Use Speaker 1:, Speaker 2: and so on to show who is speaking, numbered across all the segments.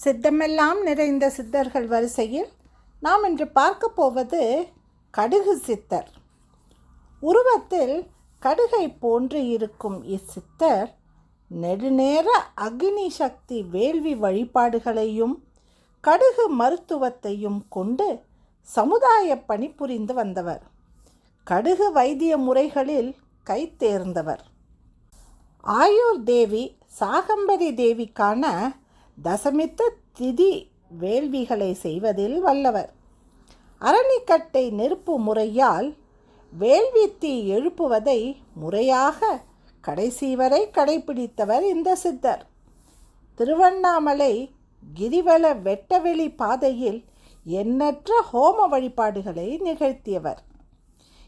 Speaker 1: சித்தமெல்லாம் நிறைந்த சித்தர்கள் வரிசையில் நாம் இன்று பார்க்க போவது கடுகு சித்தர். உருவத்தில் கடுகை போன்று இருக்கும் இச்சித்தர் நெடுநேர அக்னி சக்தி வேள்வி வழிபாடுகளையும் கடுகு மருத்துவத்தையும் கொண்டு சமுதாய பணி புரிந்து வந்தவர். கடுகு வைத்திய முறைகளில் கைத்தேர்ந்தவர் ஆயூர் தேவி சாகம்பரி தேவிக்கான தசமித்த திதி வேள்விகளை செய்வதில் வல்லவர். அரணிக்கட்டை நெருப்பு முறையால் வேள்வி தீ எழுப்புவதை முறையாக கடைசி வரை கடைபிடித்தவர் இந்த சித்தர். திருவண்ணாமலை கிரிவல வெட்டவெளி பாதையில் எண்ணற்ற ஹோம வழிபாடுகளை நிகழ்த்தியவர்.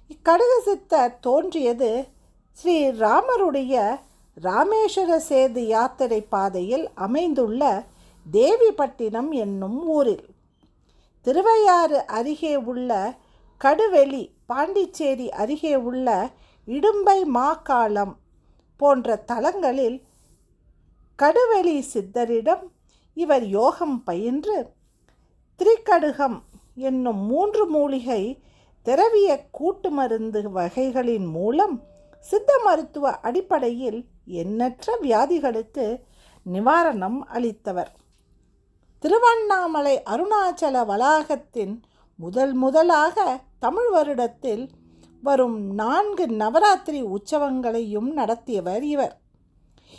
Speaker 1: இக்கடுகு சித்தர் தோன்றியது ஸ்ரீ ராமருடைய ராமேஸ்வர சேது யாத்திரை பாதையில் அமைந்துள்ள தேவிப்பட்டினம் என்னும் ஊரில். திருவையாறு அருகே உள்ள கடுவெளி பாண்டிச்சேரி அருகே உள்ள இடும்பை மாக்காளம் போன்ற தலங்களில் கடுவெளி சித்தரிடம் இவர் யோகம் பயின்று திரிக்கடுகம் என்னும் மூன்று மூலிகை திரவிய கூட்டு மருந்து வகைகளின் மூலம் சித்த மருத்துவ அடிப்படையில் எண்ணற்ற வியாதிகளுக்கு நிவாரணம் அளித்தவர். திருவண்ணாமலை அருணாச்சல வளாகத்தின் முதல் முதலாக தமிழ் வருடத்தில் வரும் நான்கு நவராத்திரி உற்சவங்களையும் நடத்தியவர் இவர்.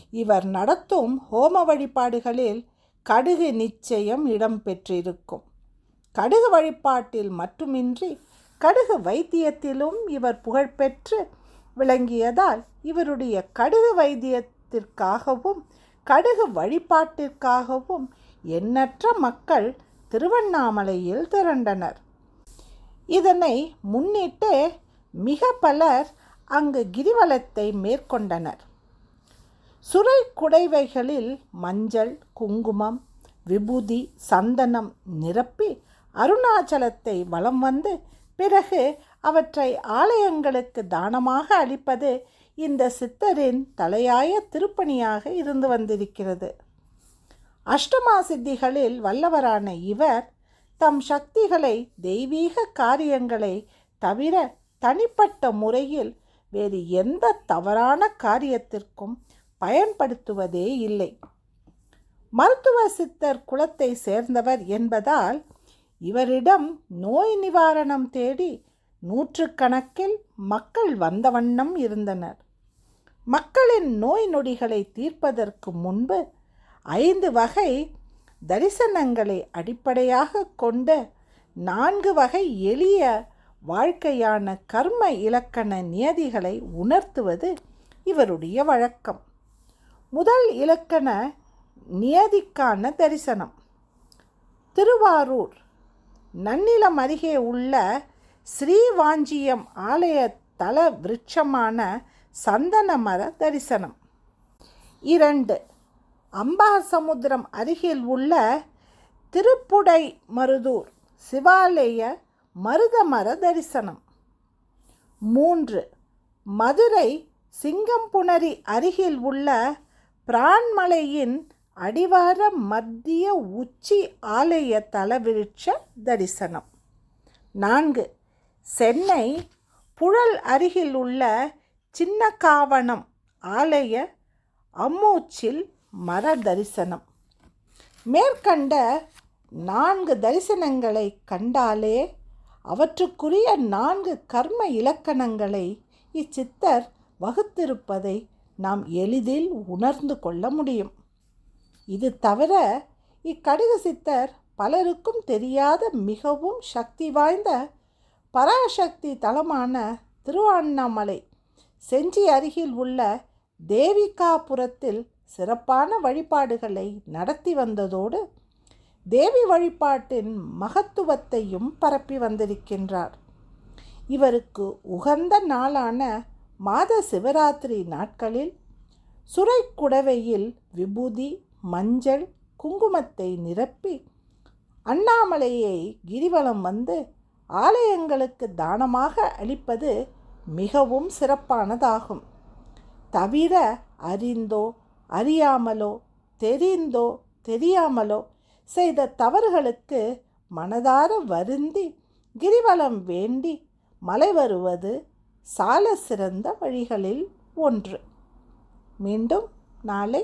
Speaker 1: இவர் நடத்தும் ஹோம வழிபாடுகளில் கடுகு நிச்சயம் இடம்பெற்றிருக்கும் கடுகு வழிபாட்டில் மட்டுமின்றி கடுகு வைத்தியத்திலும் இவர் புகழ்பெற்று விளங்கியதால் இவருடைய கடுகு வைத்தியத்திற்காகவும் கடுகு வழிபாட்டிற்காகவும் எண்ணற்ற மக்கள் திருவண்ணாமலையில் திரண்டனர். இதனை முன்னிட்டு மிக பலர் அங்கு கிரிவலத்தை மேற்கொண்டனர். சுரை குடைவைகளில் மஞ்சள் குங்குமம் விபூதி சந்தனம் நிரப்பி அருணாச்சலத்தை வலம் வந்து பிறகு அவற்றை ஆலயங்களுக்கு தானமாக அளிப்பது இந்த சித்தரின் தலையாய திருப்பணியாக இருந்து வந்திருக்கிறது. அஷ்டமா சித்திகளில் வல்லவரான இவர் தம் சக்திகளை தெய்வீக காரியங்களை தவிர தனிப்பட்ட முறையில் வேறு எந்த தவறான காரியத்திற்கும் பயன்படுத்துவதே இல்லை. மருத்துவ சித்தர் குலத்தை சேர்ந்தவர் என்பதால் இவரிடம் நோய் நிவாரணம் தேடி நூற்றுக்கணக்கில் மக்கள் வந்த வண்ணம் இருந்தனர். மக்களின் நோய் நொடிகளை தீர்ப்பதற்கு முன்பு ஐந்து வகை தரிசனங்களை அடிப்படையாக கொண்ட நான்கு வகை எளிய வாழ்க்கையான கர்ம இலக்கண நியதிகளை உணர்த்துவது இவருடைய வழக்கம். முதல் இலக்கண நியதிக்கான தரிசனம். திருவாரூர். நன்னிலம் அருகே உள்ள ஸ்ரீவாஞ்சியம் ஆலய தல விருட்சமான சந்தன மர தரிசனம். இரண்டு அம்பாசமுத்திரம் அருகில் உள்ள திருப்புடை மருதூர் சிவாலய மருதமர தரிசனம். மூன்று மதுரை சிங்கம்புணரி அருகில் உள்ள பிரான்மலையின் அடிவார மத்திய உச்சி ஆலய தலவிருட்ச தரிசனம். நான்கு சென்னை புழல் அருகில் உள்ள சின்ன காவணம் ஆலய அம்மூச்சில் மர தரிசனம். மேற்கண்ட நான்கு தரிசனங்களை கண்டாலே அவற்றுக்குரிய நான்கு கர்ம இலக்கணங்களை இச்சித்தர் வகுத்திருப்பதை நாம் எளிதில் உணர்ந்து கொள்ள முடியும். இது தவிர இக்கடுகு சித்தர் பலருக்கும் தெரியாத மிகவும் சக்தி வாய்ந்த பராசக்தி தலமான திருவண்ணாமலை செஞ்சி அருகில் உள்ள தேவிகாபுரத்தில் சிறப்பான வழிபாடுகளை நடத்தி வந்ததோடு தேவி வழிபாட்டின் மகத்துவத்தையும் பரப்பி வந்திருக்கின்றார். இவருக்கு உகந்த நாளான மாத சிவராத்திரி நாட்களில் சுரைக்குடவையில் விபூதி மஞ்சள் குங்குமத்தை நிரப்பி அண்ணாமலையை கிரிவலம் வந்து ஆலயங்களுக்கு தானமாக அளிப்பது மிகவும் சிறப்பானதாகும். தவிர அறிந்தோ அறியாமலோ தெரிந்தோ தெரியாமலோ செய்த தவறுகளுக்கு மனதார வருந்தி கிரிவலம் வேண்டி மலை வருவது சால சிறந்த வழிகளில் ஒன்று. மீண்டும் நாளை